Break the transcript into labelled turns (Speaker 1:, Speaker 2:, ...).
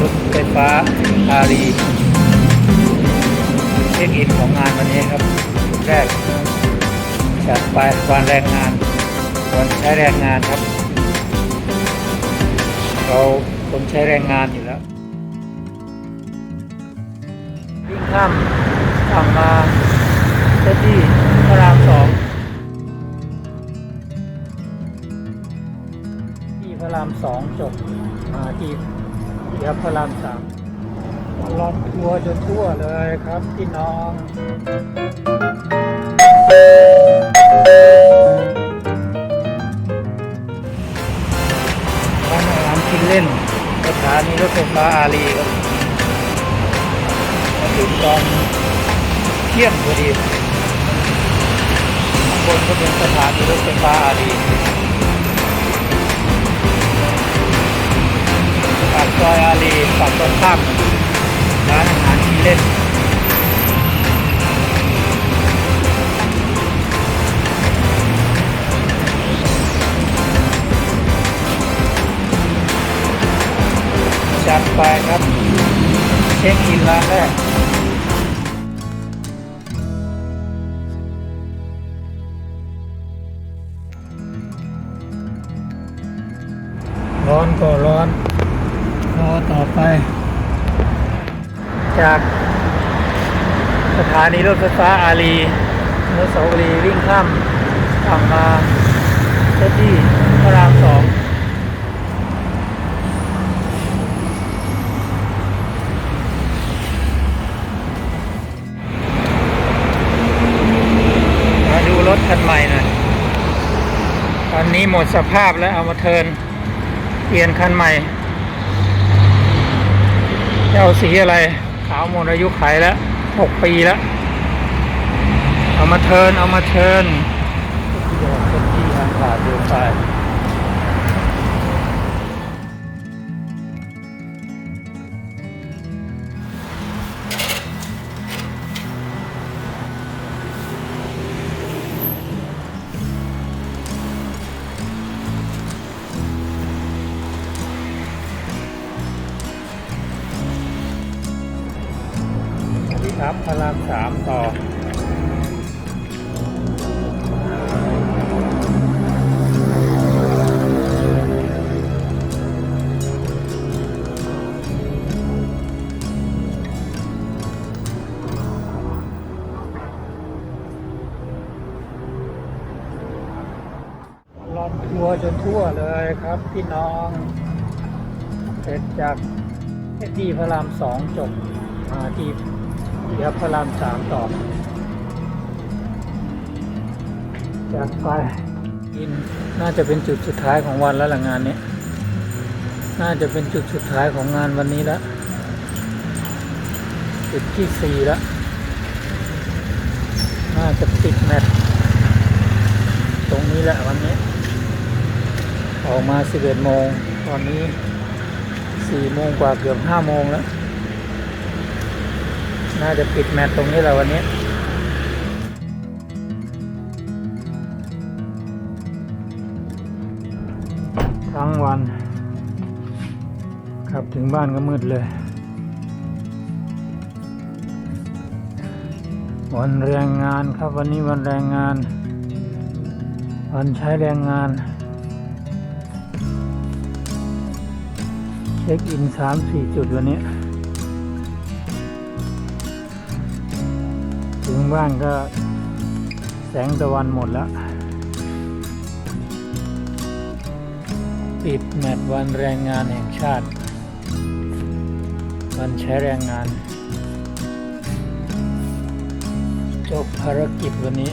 Speaker 1: รถไฟฟ้าอารีเช็คอินของงานวันนี้ครับแรกจากปลายวันแรงงานวันใช้แรงงานครับ เราคนใช้แรงงานอยู่แล้ววิ่งข้ามฝั่งมาเจ้าที่พระรามสองที่พระรามสองจบมาที่ เดียวพระรามสามลองทัวร์จนทั่วเลยครับพี่น้องร้านอาหารกินเล่นสถานีรถไฟฟ้าอารีครับมาถึงตอนเที่ยงพอดีบนก็เป็นสถานีรถไฟฟ้าอารี เล่นจัดไปครับ เช็คอินร้านแรกร้อนก็ร้อนรอต่อไป จากสถานีรถไฟฟ้าอารีอนุสาวรีย์วิ่งข้ามฝั่งมาเจ้าที่พระรามสองมาดูรถคันใหม่หน่อยตอนนี้หมดสภาพแล้วเอามาเทิร์นเปลี่ยนคันใหม่จะเอาสีอะไร ขาวหมดอายุไขแล้วหกปีแล้ว เอามาเทินเอามาเทิร์นโดดเต็มที่ทางขาดเดินไป ครับพระรามสามต่อลอนทัวร์จนทั่วเลยครับพี่น้อง เสร็จจากที่พระรามสองจบมาที่ เดียวพระรามสามต่อจากไปกินน่าจะเป็นจุดสุดท้ายของวันแล้วหลังงานนี้ น่าจะเป็นจุดสุดท้ายของงานวันนี้แล้วจุดที่สี่แล้วน่าจะปิดแมตตรงนี้แหละวันนี้ ออกมา11โมง ตอนนี้4โมงกว่าเกือบ5โมงแล้ว น่าจะปิดแมตช์ตรงนี้แหละวันนี้ทั้งวันขับถึงบ้านก็มืดเลย วันแรงงานครับวันนี้วันแรงงาน วันใช้แรงงาน เช็คอินสามสี่จุดวันนี้ ถึงบ้างก็แสงตะวันหมดแล้ว ปิดแมตช์วันแรงงานแห่งชาติ วันใช้แรงงาน จบภารกิจวันนี้